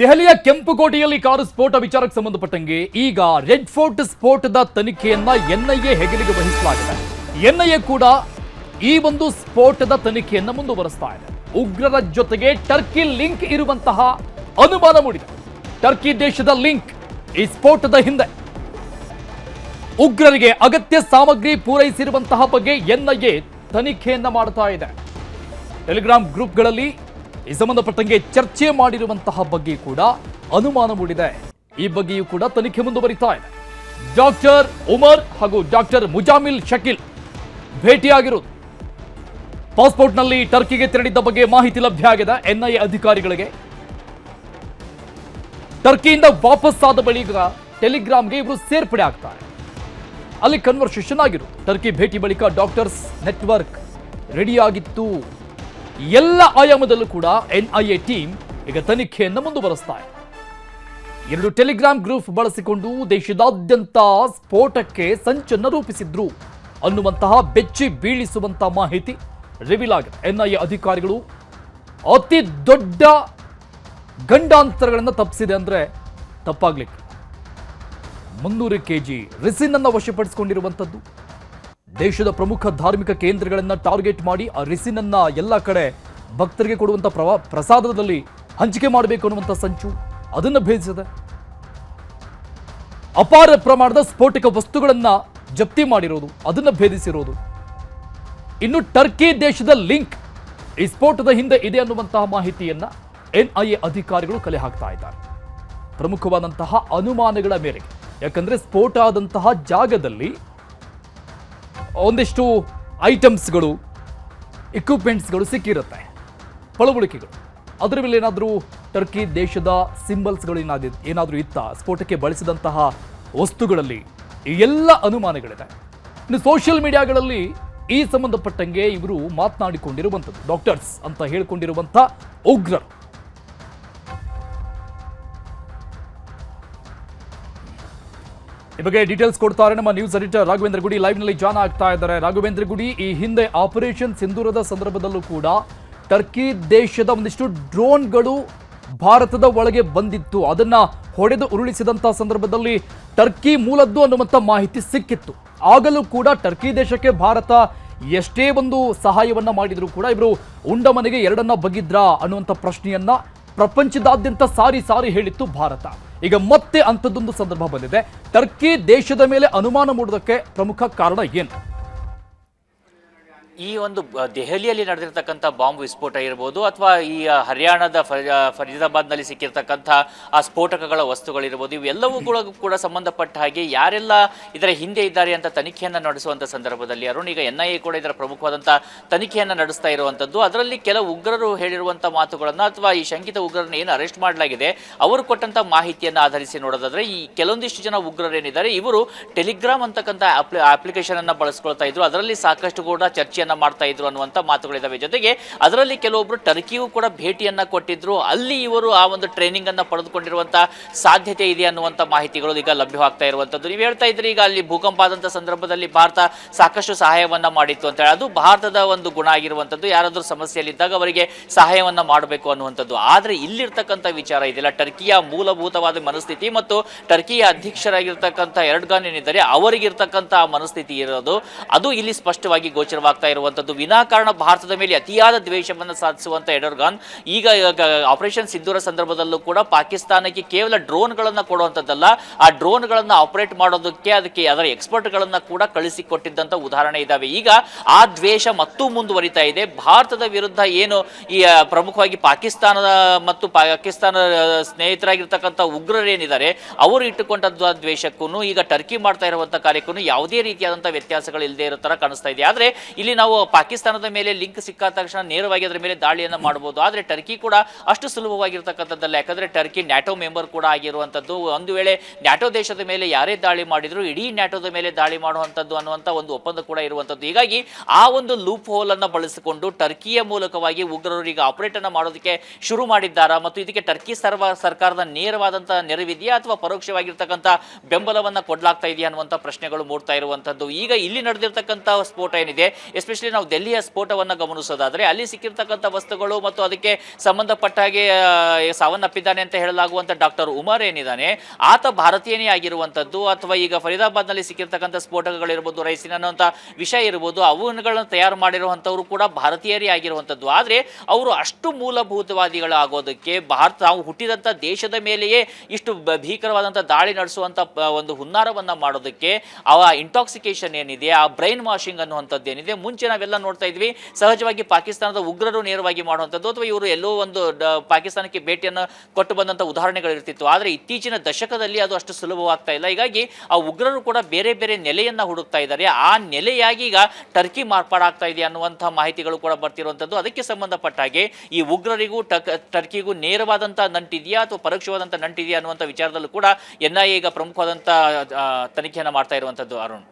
ದೆಹಲಿಯ ಕೆಂಪುಕೋಟೆಯಲ್ಲಿ ಕಾರು ಸ್ಫೋಟ ವಿಚಾರಕ್ಕೆ ಸಂಬಂಧಪಟ್ಟಂಗೆ ಈಗ ರೆಡ್ ಫೋರ್ಟ್ ಸ್ಫೋಟದ ತನಿಖೆಯನ್ನ ಎನ್ಐಎ ಹೆಗಲಿಗೆ ವಹಿಸಲಾಗಿದೆ. ಎನ್ಐಎ ಕೂಡ ಈ ಒಂದು ಸ್ಫೋಟದ ತನಿಖೆಯನ್ನ ಮುಂದುವರಿಸ್ತಾ ಇದೆ. ಉಗ್ರರ ಜೊತೆಗೆ ಟರ್ಕಿ ಲಿಂಕ್ ಇರುವಂತಹ ಅನುಮಾನ ಮೂಡಿದೆ. ಟರ್ಕಿ ದೇಶದ ಲಿಂಕ್ ಈ ಸ್ಫೋಟದ ಹಿಂದೆ. ಉಗ್ರರಿಗೆ ಅಗತ್ಯ ಸಾಮಗ್ರಿ ಪೂರೈಸಿರುವಂತಹ ಬಗ್ಗೆ ಎನ್ಐಎ ತನಿಖೆಯನ್ನ ಮಾಡ್ತಾ ಇದೆ. ಟೆಲಿಗ್ರಾಮ್ ಗ್ರೂಪ್ಗಳಲ್ಲಿ ಈ ಸಂಬಂಧಪಟ್ಟಂಗೆ ಚರ್ಚೆ ಮಾಡಿರುವಂತಹ ಬಗ್ಗೆ ಕೂಡ ಅನುಮಾನ ಮೂಡಿದೆ. ಈ ಬಗ್ಗೆಯೂ ಕೂಡ ತನಿಖೆ ಮುಂದುವರಿತಾ ಇದೆ. ಡಾಕ್ಟರ್ ಉಮರ್ ಹಾಗೂ ಡಾಕ್ಟರ್ ಮುಜಾಮಿಲ್ ಶಕೀಲ್ ಭೇಟಿಯಾಗಿರುವುದು ಪಾಸ್ಪೋರ್ಟ್ನಲ್ಲಿ ಟರ್ಕಿಗೆ ತೆರಳಿದ್ದ ಬಗ್ಗೆ ಮಾಹಿತಿ ಲಭ್ಯ ಆಗಿದೆ. ಎನ್ಐಎ ಅಧಿಕಾರಿಗಳಿಗೆ. ಟರ್ಕಿಯಿಂದ ವಾಪಸ್ ಆದ ಬಳಿಕ ಟೆಲಿಗ್ರಾಮ್ಗೆ ಇವರು ಸೇರ್ಪಡೆ ಆಗ್ತಾರೆ. ಅಲ್ಲಿ ಕನ್ವರ್ಸೇಷನ್ ಆಗಿರು ಟರ್ಕಿ ಭೇಟಿ ಬಳಿಕ ಡಾಕ್ಟರ್ಸ್ ನೆಟ್ವರ್ಕ್ ರೆಡಿಯಾಗಿತ್ತು. ಎಲ್ಲ ಆಯಾಮದಲ್ಲೂ ಕೂಡ ಎನ್ಐಎ ಟೀಮ್ ಈಗ ತನಿಖೆಯನ್ನು ಮುಂದುವರೆಸ್ತಾ ಇದೆ. ಎರಡು ಟೆಲಿಗ್ರಾಮ್ ಗ್ರೂಪ್ ಬಳಸಿಕೊಂಡು ದೇಶದಾದ್ಯಂತ ಸ್ಫೋಟಕ್ಕೆ ಸಂಚನ್ನು ರೂಪಿಸಿದ್ರು. ಅನ್ನುವಂತಹ ಬೆಚ್ಚಿ ಬೀಳಿಸುವಂತಹ ಮಾಹಿತಿ ರಿವೀಲ್ ಆಗಿದೆ. ಎನ್ಐಎ ಅಧಿಕಾರಿಗಳು ಅತಿ ದೊಡ್ಡ ಗಂಡಾಂತರಗಳನ್ನು ತಪ್ಪಿಸಿದೆ ಅಂದರೆ ತಪ್ಪಾಗ್ಲಿಕ್ಕೆ. ಮುನ್ನೂರು ಕೆಜಿ ರಿಸಿನ್ ಅನ್ನು ವಶಪಡಿಸಿಕೊಂಡಿರುವಂಥದ್ದು ದೇಶದ ಪ್ರಮುಖ ಧಾರ್ಮಿಕ ಕೇಂದ್ರಗಳನ್ನು ಟಾರ್ಗೆಟ್ ಮಾಡಿ ಆ ರಿಸಿನನ್ನ ಎಲ್ಲ ಕಡೆ ಭಕ್ತರಿಗೆ ಕೊಡುವಂತ ಪ್ರವಾ, ಪ್ರಸಾದದಲ್ಲಿ ಹಂಚಿಕೆ ಮಾಡಬೇಕು ಅನ್ನುವಂಥ ಸಂಚು ಅದನ್ನು ಭೇದಿಸಿದೆ. ಅಪಾರ ಪ್ರಮಾಣದ ಸ್ಫೋಟಕ ವಸ್ತುಗಳನ್ನ ಜಪ್ತಿ ಮಾಡಿರೋದು, ಅದನ್ನ ಭೇದಿಸಿರೋದು. ಇನ್ನು ಟರ್ಕಿ ದೇಶದ ಲಿಂಕ್ ಈ ಸ್ಫೋಟದ ಹಿಂದೆ ಇದೆ ಅನ್ನುವಂತಹ ಮಾಹಿತಿಯನ್ನ ಎನ್ಐಎ ಅಧಿಕಾರಿಗಳು ಕಲೆ ಹಾಕ್ತಾ ಇದ್ದಾರೆ. ಪ್ರಮುಖವಾದಂತಹ ಅನುಮಾನಗಳ ಮೇರೆಗೆ. ಯಾಕಂದ್ರೆ ಸ್ಫೋಟ ಆದಂತಹ ಜಾಗದಲ್ಲಿ ಒಂದಿಷ್ಟು ಐಟಮ್ಸ್ಗಳು ಇಕ್ವಿಪ್ಮೆಂಟ್ಸ್ಗಳು ಸಿಕ್ಕಿರುತ್ತೆ. ಪಳವಳಿಕೆಗಳು. ಅದರ ಮೇಲೆ ಏನಾದರೂ ಟರ್ಕಿ ದೇಶದ ಸಿಂಬಲ್ಸ್ಗಳು ಏನಾದ ಏನಾದರೂ ಇತ್ತ? ಸ್ಫೋಟಕ್ಕೆ ಬಳಸಿದಂತಹ ವಸ್ತುಗಳಲ್ಲಿ ಎಲ್ಲ ಅನುಮಾನಗಳಿದೆ. ಇನ್ನು ಸೋಷಿಯಲ್ ಮೀಡಿಯಾಗಳಲ್ಲಿ ಈ ಸಂಬಂಧಪಟ್ಟಂಗೆ ಇವರು ಮಾತನಾಡಿಕೊಂಡಿರುವಂಥದ್ದು. ಡಾಕ್ಟರ್ಸ್ ಅಂತ ಹೇಳಿಕೊಂಡಿರುವಂಥ ಉಗ್ರರು. ಈ ಬಗ್ಗೆ ಡೀಟೇಲ್ಸ್ ಕೊಡ್ತಾರೆ ನಮ್ಮ ನ್ಯೂಸ್ ಎಡಿಟರ್ ರಾಘವೇಂದ್ರ ಗುಡಿ ಲೈವ್ನಲ್ಲಿ ಜಾನ್ ಆಗ್ತಾ ಇದ್ದಾರೆ. ರಾಘವೇಂದ್ರ ಗುಡಿ, ಈ ಹಿಂದೆ ಆಪರೇಷನ್ ಸಿಂಧೂರದ ಸಂದರ್ಭದಲ್ಲೂ ಕೂಡ ಟರ್ಕಿ ದೇಶದ ಒಂದಿಷ್ಟು ಡ್ರೋನ್ಗಳು ಭಾರತದ ಒಳಗೆ ಬಂದಿತ್ತು. ಅದನ್ನ ಹೊಡೆದು ಉರುಳಿಸಿದಂತಹ ಸಂದರ್ಭದಲ್ಲಿ ಟರ್ಕಿ ಮೂಲದ್ದು ಅನ್ನುವಂಥ ಮಾಹಿತಿ ಸಿಕ್ಕಿತ್ತು. ಆಗಲೂ ಕೂಡ ಟರ್ಕಿ ದೇಶಕ್ಕೆ ಭಾರತ ಎಷ್ಟೇ ಒಂದು ಸಹಾಯವನ್ನ ಮಾಡಿದರೂ ಕೂಡ ಇವರು ಉಂಡ ಮನೆಗೆ ಎರಡನ್ನ ಬಗಿದ್ರಾ ಅನ್ನುವಂಥ ಪ್ರಶ್ನೆಯನ್ನ ಪ್ರಪಂಚದಾದ್ಯಂತ ಸಾರಿ ಸಾರಿ ಹೇಳಿತ್ತು ಭಾರತ. ಈಗ ಮತ್ತೆ ಅಂಥದ್ದೊಂದು ಸಂದರ್ಭ ಬಂದಿದೆ. ಟರ್ಕಿ ದೇಶದ ಮೇಲೆ ಅನುಮಾನ ಮೂಡೋದಕ್ಕೆ ಪ್ರಮುಖ ಕಾರಣ ಏನು? ಈ ಒಂದು ದೆಹಲಿಯಲ್ಲಿ ನಡೆದಿರ್ತಕ್ಕಂಥ ಬಾಂಬ್ ವಿಸ್ಫೋಟ ಇರ್ಬೋದು ಅಥವಾ ಈ ಹರಿಯಾಣದ ಫರಿ- ಫರೀದಾಬಾದ್ನಲ್ಲಿ ಸಿಕ್ಕಿರ್ತಕ್ಕಂಥ ಆ ಸ್ಫೋಟಕಗಳ ವಸ್ತುಗಳಿರ್ಬೋದು, ಇವೆಲ್ಲವೂ ಕೂಡ ಕೂಡ ಸಂಬಂಧಪಟ್ಟ ಹಾಗೆ ಯಾರೆಲ್ಲ ಇದರ ಹಿಂದೆ ಇದ್ದಾರೆ ಅಂತ ತನಿಖೆಯನ್ನು ನಡೆಸುವಂಥ ಸಂದರ್ಭದಲ್ಲಿ ಅರುಣ್, ಈಗ ಎನ್ ಐ ಕೂಡ ಇದರ ಪ್ರಮುಖವಾದಂಥ ತನಿಖೆಯನ್ನು ನಡೆಸ್ತಾ ಇರುವಂಥದ್ದು. ಅದರಲ್ಲಿ ಕೆಲವು ಉಗ್ರರು ಹೇಳಿರುವಂಥ ಮಾತುಗಳನ್ನು ಅಥವಾ ಈ ಶಂಕಿತ ಉಗ್ರರನ್ನ ಏನು ಅರೆಸ್ಟ್ ಮಾಡಲಾಗಿದೆ, ಅವರು ಕೊಟ್ಟಂಥ ಮಾಹಿತಿಯನ್ನು ಆಧರಿಸಿ ನೋಡೋದಾದರೆ, ಈ ಕೆಲವೊಂದಿಷ್ಟು ಜನ ಉಗ್ರರೇನಿದ್ದಾರೆ, ಇವರು ಟೆಲಿಗ್ರಾಮ್ ಅಂತಕ್ಕಂಥ ಅಪ್ಲಿ ಅಪ್ಲಿಕೇಶನ್ ಅನ್ನ ಬಳಸ್ಕೊಳ್ತಾ ಇದ್ರು. ಅದರಲ್ಲಿ ಸಾಕಷ್ಟು ಕೂಡ ಚರ್ಚೆಯನ್ನ ಮಾಡ್ತಾ ಇದ್ರು ಅನ್ನುವಂತ ಮಾತುಗಳಿದಾವೆ. ಜೊತೆಗೆ ಅದರಲ್ಲಿ ಕೆಲವೊಬ್ರು ಟರ್ಕಿಗೂ ಕೂಡ ಭೇಟಿಯನ್ನ ಕೊಟ್ಟಿದ್ರು. ಅಲ್ಲಿ ಇವರು ಆ ಒಂದು ಟ್ರೈನಿಂಗ್ ಅನ್ನ ಪಡೆದುಕೊಂಡಿರುವಂತ ಸಾಧ್ಯತೆ ಇದೆ ಅನ್ನುವಂತ ಮಾಹಿತಿಗಳು ಈಗ ಲಭ್ಯವಾಗ್ತಾ ಇರುವಂತದ್ದು. ನೀವು ಹೇಳ್ತಾ ಇದ್ರಿ ಈಗ ಅಲ್ಲಿ ಭೂಕಂಪ ಆದಂತ ಸಂದರ್ಭದಲ್ಲಿ ಭಾರತ ಸಾಕಷ್ಟು ಸಹಾಯವನ್ನ ಮಾಡಿತ್ತು ಅಂತ ಹೇಳಿ. ಅದು ಭಾರತದ ಒಂದು ಗುಣ ಆಗಿರುವಂತದ್ದು. ಯಾರಾದ್ರೂ ಸಮಸ್ಯೆಯಲ್ಲಿದ್ದಾಗ ಅವರಿಗೆ ಸಹಾಯವನ್ನ ಮಾಡಬೇಕು ಅನ್ನುವಂಥದ್ದು ಆದ್ರೆ ಇಲ್ಲಿರ್ತಕ್ಕಂಥ ವಿಚಾರ ಇದೆಲ್ಲ ಟರ್ಕಿಯ ಮೂಲಭೂತವಾದ ಮನಸ್ಥಿತಿ ಮತ್ತು ಟರ್ಕಿಯ ಅಧ್ಯಕ್ಷರಾಗಿರ್ತಕ್ಕಂಥ ಎರಡ್ಗಾನ್ ಏನಿದ್ದಾರೆ, ಅವರಿಗಿರ್ತಕ್ಕಂಥ ಮನಸ್ಥಿತಿ ಇರೋದು. ಅದು ಇಲ್ಲಿ ಸ್ಪಷ್ಟವಾಗಿ ಗೋಚರವಾಗ್ತಾ ಇರುವಂತದ್ದು ವಿನಾಕಾರಣ ಭಾರತದ ಮೇಲೆ ಅತಿಯಾದ ದ್ವೇಷವನ್ನು ಸಾಧಿಸುವಂತ ಎಡರ್ಗಾನ್ ಈಗ ಆಪರೇಷನ್ ಸಿಂಧೂರ ಸಂದರ್ಭದಲ್ಲೂ ಕೂಡ ಪಾಕಿಸ್ತಾನಕ್ಕೆ ಕೇವಲ ಡ್ರೋನ್ಗಳನ್ನು ಕೊಡುವಂಥದ್ದಲ್ಲ, ಆ ಡ್ರೋನ್ಗಳನ್ನು ಆಪರೇಟ್ ಮಾಡೋದಕ್ಕೆ ಅದಕ್ಕೆ ಅದರ ಎಕ್ಸ್ಪರ್ಟ್ಗಳನ್ನ ಕೂಡ ಕಳಿಸಿಕೊಟ್ಟಿದ್ದಂತ ಉದಾಹರಣೆ ಇದಾವೆ. ಈಗ ಆ ದ್ವೇಷ ಮತ್ತೂ ಮುಂದುವರಿತಾ ಇದೆ. ಭಾರತದ ವಿರುದ್ಧ ಏನು ಈ ಪ್ರಮುಖವಾಗಿ ಪಾಕಿಸ್ತಾನದ ಮತ್ತು ಪಾಕಿಸ್ತಾನ ಸ್ನೇಹಿತರಾಗಿರ್ತಕ್ಕಂಥ ಉಗ್ರರೇನಿದ್ದಾರೆ, ಅವರು ಇಟ್ಟುಕೊಂಡದ್ದು ಆ ದ್ವೇಷಕ್ಕೂ ಈಗ ಟರ್ಕಿ ಮಾಡ್ತಾ ಇರುವಂಥ ಕಾರ್ಯಕ್ಕೂ ಯಾವುದೇ ರೀತಿಯಾದಂತಹ ವ್ಯತ್ಯಾಸಗಳು ಇಲ್ಲದೆ ಇರೋ ತರ ಕಾಣಿಸ್ತಾ ಇದೆ. ಆದ್ರೆ ಇಲ್ಲಿ ನಾವು ಪಾಕಿಸ್ತಾನದ ಮೇಲೆ ಲಿಂಕ್ ಸಿಕ್ಕಾದ ತಕ್ಷಣ ನೇರವಾಗಿ ಅದರ ಮೇಲೆ ದಾಳಿಯನ್ನು ಮಾಡಬಹುದು ಆದರೆ ಟರ್ಕಿ ಕೂಡ ಅಷ್ಟು ಸುಲಭವಾಗಿರ್ತಕ್ಕಂಥದ್ದಲ್ಲ. ಯಾಕಂದ್ರೆ ಟರ್ಕಿ ನ್ಯಾಟೋ ಮೆಂಬರ್ ಕೂಡ ಆಗಿರುವಂಥದ್ದು. ಒಂದು ವೇಳೆ ನ್ಯಾಟೋ ದೇಶದ ಮೇಲೆ ಯಾರೇ ದಾಳಿ ಮಾಡಿದ್ರು, ಇಡೀ ನ್ಯಾಟೋದ ಮೇಲೆ ದಾಳಿ ಮಾಡುವಂಥದ್ದು ಅನ್ನುವಂತ ಒಂದು ಒಪ್ಪಂದ ಕೂಡ ಇರುವಂತದ್ದು ಹೀಗಾಗಿ ಆ ಒಂದು ಲೂಪ್ ಹೋಲ್ ಅನ್ನು ಬಳಸಿಕೊಂಡು ಟರ್ಕಿಯ ಮೂಲಕವಾಗಿ ಉಗ್ರರು ಈಗ ಆಪರೇಟ್ ಅನ್ನು ಮಾಡೋದಕ್ಕೆ ಶುರು ಮಾಡಿದ್ದಾರೆ? ಮತ್ತು ಇದಕ್ಕೆ ಟರ್ಕಿ ಸರ್ವ, ಸರ್ಕಾರದ ನೇರವಾದಂತಹ ನೆರವಿದೆಯಾ? ಅಥವಾ ಪರೋಕ್ಷವಾಗಿರ್ತಕ್ಕಂಥ ಬೆಂಬಲವನ್ನ ಕೊಡ್ಲಾಗ್ತಾ ಇದೆಯಾ ಅನ್ನುವಂಥ ಪ್ರಶ್ನೆಗಳು ಮೂಡ್ತಾ ಇರುವಂತದ್ದು ಈಗ ಇಲ್ಲಿ ನಡೆದಿರ್ತಕ್ಕಂಥ ಸ್ಫೋಟ ಏನಿದೆ? ಎಸ್ಪೆಷಲಿ ನಾವು ದೆಲ್ಲಿಯ ಸ್ಫೋಟವನ್ನು ಗಮನಿಸೋದಾದರೆ ಅಲ್ಲಿ ಸಿಕ್ಕಿರ್ತಕ್ಕಂಥ ವಸ್ತುಗಳು ಮತ್ತು ಅದಕ್ಕೆ ಸಂಬಂಧಪಟ್ಟ ಹಾಗೆ ಸಾವನ್ನಪ್ಪಿದ್ದಾನೆ ಅಂತ ಹೇಳಲಾಗುವಂಥ ಡಾಕ್ಟರ್ ಉಮರ್ ಏನಿದ್ದಾನೆ, ಆತ ಭಾರತೀಯನೇ ಆಗಿರುವಂಥದ್ದು ಅಥವಾ ಈಗ ಫರೀದಾಬಾದ್ನಲ್ಲಿ ಸಿಕ್ಕಿರ್ತಕ್ಕಂಥ ಸ್ಫೋಟಕಗಳಿರ್ಬೋದು, ರೈಸಿನ ಅನ್ನೋಂಥ ವಿಷಯ ಇರ್ಬೋದು, ಅವುಗಳನ್ನು ತಯಾರು ಮಾಡಿರುವಂಥವ್ರು ಕೂಡ ಭಾರತೀಯರೇ ಆಗಿರುವಂಥದ್ದು. ಆದರೆ ಅವರು ಅಷ್ಟು ಮೂಲಭೂತವಾದಿಗಳಾಗೋದಕ್ಕೆ ಭಾರತ ನಾವು ಹುಟ್ಟಿದಂಥ ದೇಶದ ಮೇಲೆಯೇ ಇಷ್ಟು ಭೀಕರವಾದಂಥ ದಾಳಿ ನಡೆಸುವಂಥ ಒಂದು ಹುನ್ನಾರವನ್ನು ಮಾಡೋದಕ್ಕೆ ಆ ಇಂಟಾಕ್ಸಿಕೇಶನ್ ಏನಿದೆ, ಆ ಬ್ರೈನ್ ವಾಷಿಂಗ್ ಅನ್ನುವಂಥದ್ದು ಏನಿದೆ ಮುಂಚೆ ನಾವೆಲ್ಲ ನೋಡ್ತಾ ಇದ್ವಿ. ಸಹಜವಾಗಿ ಪಾಕಿಸ್ತಾನದ ಉಗ್ರರು ನೇರವಾಗಿ ಮಾಡುವಂಥದ್ದು ಅಥವಾ ಇವರು ಎಲ್ಲೋ ಒಂದು ಪಾಕಿಸ್ತಾನಕ್ಕೆ ಭೇಟಿಯನ್ನು ಕೊಟ್ಟು ಬಂದಂಥ ಉದಾಹರಣೆಗಳಿರ್ತಿತ್ತು ಆದರೆ ಇತ್ತೀಚಿನ ದಶಕದಲ್ಲಿ ಅದು ಅಷ್ಟು ಸುಲಭವಾಗ್ತಾ ಇಲ್ಲ. ಹೀಗಾಗಿ ಆ ಉಗ್ರರು ಕೂಡ ಬೇರೆ ಬೇರೆ ನೆಲೆಯನ್ನು ಹುಡುಕ್ತಾ ಇದ್ದಾರೆ. ಆ ನೆಲೆಯಾಗಿ ಈಗ ಟರ್ಕಿ ಮಾರ್ಪಾಡಾಗ್ತಾ ಇದೆ ಅನ್ನುವಂಥ ಮಾಹಿತಿಗಳು ಕೂಡ ಬರ್ತಿರುವಂಥದ್ದು. ಅದಕ್ಕೆ ಸಂಬಂಧಪಟ್ಟ ಹಾಗೆ ಈ ಉಗ್ರರಿಗೂ ಟರ್ಕಿಗೂ ನೇರವಾದಂಥ ನಂಟಿದೆಯಾ ಅಥವಾ ಪರೋಕ್ಷವಾದಂಥ ನಂಟಿದೆಯಾ ಅನ್ನುವಂಥ ವಿಚಾರದಲ್ಲೂ ಕೂಡ ಎನ್ ಐ ಈಗ ಪ್ರಮುಖವಾದಂಥ ತನಿಖೆಯನ್ನು ಮಾಡ್ತಾ ಇರುವಂಥದ್ದು ಅರುಣ್.